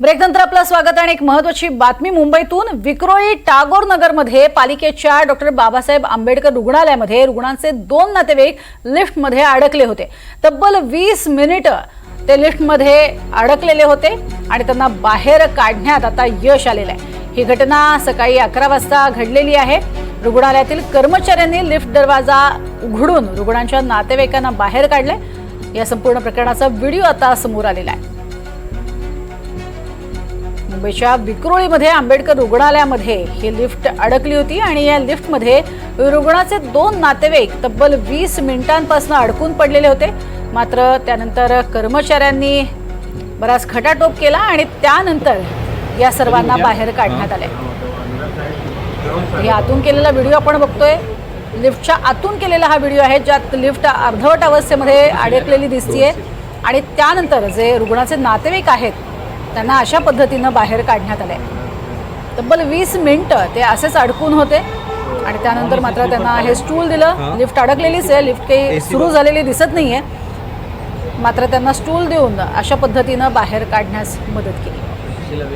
ब्रेकनंतर आपलं स्वागत आणि एक महत्वाची बातमी मुंबईतून विक्रोळी टागोर नगरमध्ये पालिकेच्या डॉक्टर बाबासाहेब आंबेडकर रुग्णालयामध्ये रुग्णांचे दोन नातेवाईक लिफ्टमध्ये अडकले होते. तब्बल वीस मिनिटं ते लिफ्टमध्ये अडकलेले होते आणि त्यांना बाहेर काढण्यात आता यश आलेलं आहे. ही घटना सकाळी अकरा वाजता घडलेली आहे. रुग्णालयातील कर्मचाऱ्यांनी लिफ्ट दरवाजा उघडून रुग्णांच्या नातेवाईकांना बाहेर काढले या संपूर्ण प्रकरणाचा व्हिडिओ आता समोर आलेला आहे. मुंबईच्या विक्रोळीमध्ये आंबेडकर रुग्णालयामध्ये ही लिफ्ट अडकली होती आणि या लिफ्टमध्ये रुग्णाचे दोन नातेवाईक तब्बल वीस मिनिटांपासून अडकून पडलेले होते. मात्र त्यानंतर कर्मचाऱ्यांनी बराच खटाटोप केला आणि त्यानंतर या सर्वांना बाहेर काढण्यात आले. हे आतून केलेला व्हिडिओ आपण बघतोय. लिफ्टच्या आतून केलेला हा व्हिडिओ आहे ज्यात लिफ्ट अर्धवट अवस्थेमध्ये अडकलेली दिसतीये. आणि त्यानंतर जे रुग्णाचे नातेवाईक आहेत त्यांना अशा पद्धतीनं बाहेर काढण्यात आलंय. तब्बल वीस मिनिटं ते असेच अडकून होते. आणि त्यानंतर मात्र त्यांना हे स्टूल दिलं. लिफ्ट अडकलेलीच आहे. लिफ्ट काही सुरू झालेली दिसत नाहीये. मात्र त्यांना स्टूल देऊन अशा पद्धतीनं बाहेर काढण्यास मदत केली.